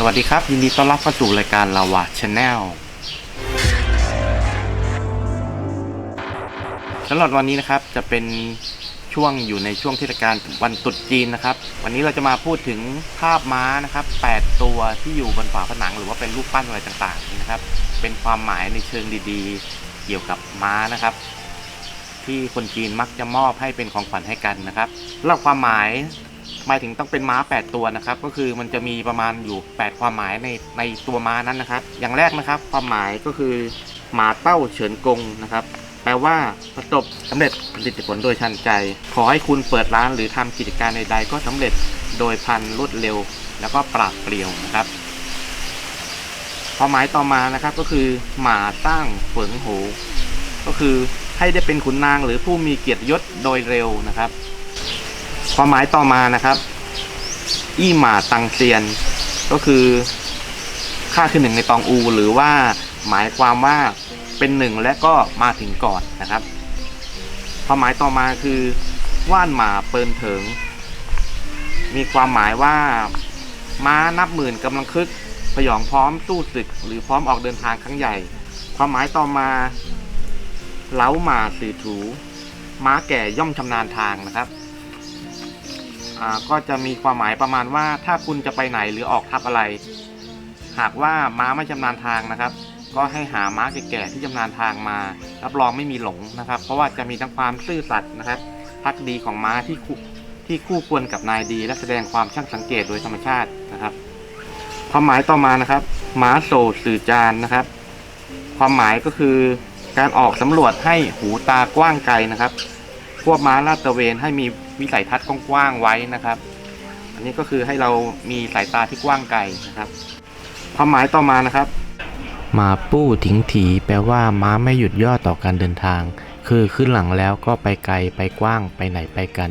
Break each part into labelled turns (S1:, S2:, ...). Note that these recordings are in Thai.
S1: สวัสดีครับ ยินดีต้อนรับเข้าสู่รายการลาวาชาแนลสำหรับวันนี้นะครับจะเป็นช่วงอยู่ในช่วงเทศกาลวันตรุษจีนนะครับ วันนี้เราจะมาพูดถึงภาพม้านะครับ 8 ตัวที่อยู่บนฝาผนังหรือว่าเป็นรูปปั้นอะไรต่างๆนะครับ เป็นความหมายในเชิงดีๆ เกี่ยวกับม้านะครับ ที่คนจีนมักจะมอบให้เป็นของขวัญให้กันนะครับสำหรับความหมาย หมายถึงต้องเป็นม้า 8 ตัวนะครับ ก็คือมันจะมีประมาณอยู่ 8 ความหมายในในตัวม้านั้นนะครับ อย่างแรกนะครับความหมายก็คือหมาเต้าเฉินกงนะครับแปลว่าประสบสำเร็จผลิตผลโดยทันใจ ขอให้คุณเปิดร้านหรือทำกิจการใดๆก็สำเร็จโดยพันรวดเร็ว แล้วก็ปราดเปรียวนะครับความหมายต่อมานะครับก็คือ หมาตั้งเฟิงโหก็คือให้ได้เป็นขุนนางหรือผู้มีเกียรติยศโดยเร็วนะครับ ความหมายต่อมานะครับ อี้หมาตังเซียน ก็คือค่าคือหนึ่งในตองอู หรือว่าหมายความว่าเป็นหนึ่งและก็มาถึงก่อนนะครับ ความหมายต่อมาคือว่านหมาเปินเถิง มีความหมายว่าม้านับหมื่นกำลังคึกพยองพร้อมสู้ศึก หรือพร้อมออกเดินทางครั้งใหญ่ ความหมายต่อมา เล้าหมาสื่อถู ม้าแก่ย่อมชำนาญทางนะครับ ก็จะมีความหมายประมาณว่าถ้าคุณจะไปไหนหรือออกทับอะไร หากว่าม้าไม่ชำนาญทางนะครับ ก็ให้หาม้าแก่ๆที่ชำนาญทางมา รับรองไม่มีหลงนะครับ เพราะว่าจะมีทั้งความซื่อสัตย์นะครับพักดีของม้าที่คู่ที่คู่ควรกับนายดี และแสดงความช่างสังเกตโดยธรรมชาตินะครับ ความหมายต่อมานะครับม้าโซสื่อจานนะครับ ความหมายก็คือการออกสำรวจให้หูตากว้างไกลนะครับ พวกม้าลาดตระเวนให้มีวิสัยทัศน์กว้างๆไว้นะครับ อันนี้ก็คือให้เรามีสายตาที่กว้างไกลนะครับความหมายต่อมานะครับ
S2: มาปู้ถิงถีแปลว่าม้าไม่หยุดย่อต่อการเดินทาง คือขึ้นหลังแล้วก็ไปไกลไปกว้างไปไหนไปกัน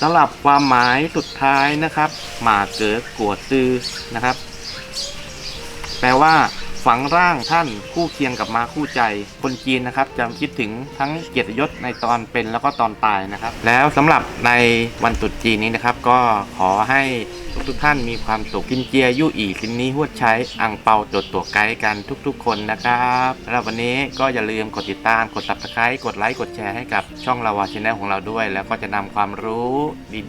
S1: สำหรับความหมายสุดท้ายนะครับ หมาเก๋อกัวซือนะครับ แปลว่า ฝังร่างท่านคู่เคียงกับมาคู่ใจ คนจีนนะครับจะคิดถึงทั้งเกียรติยศในตอนเป็นแล้วก็ตอนตายนะครับ แล้วสำหรับในวันตรุษจีนนี้นะครับก็ขอให้ทุกๆท่านมีความสุขกินเจียยู่อีสินนี้หวดใช้อ่างเปาตัวตัวไกด์กันทุกๆ คนนะครับแล้ววันนี้ก็อย่าลืมกดติดตามกด subscribe กดไลค์กดแชร์ให้กับช่องลาวาชแนลของเราด้วย แล้วก็จะนำความรู้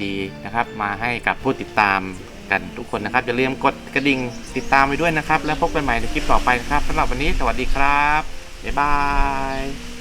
S1: ดีๆนะครับมาให้กับผู้ติดตาม กันทุกคนนะครับอย่าลืมกดกระดิ่งติดตามไปด้วยนะครับ แล้วพบกันใหม่ในคลิปต่อไปนะครับสำหรับวันนี้สวัสดีครับบ๊ายบาย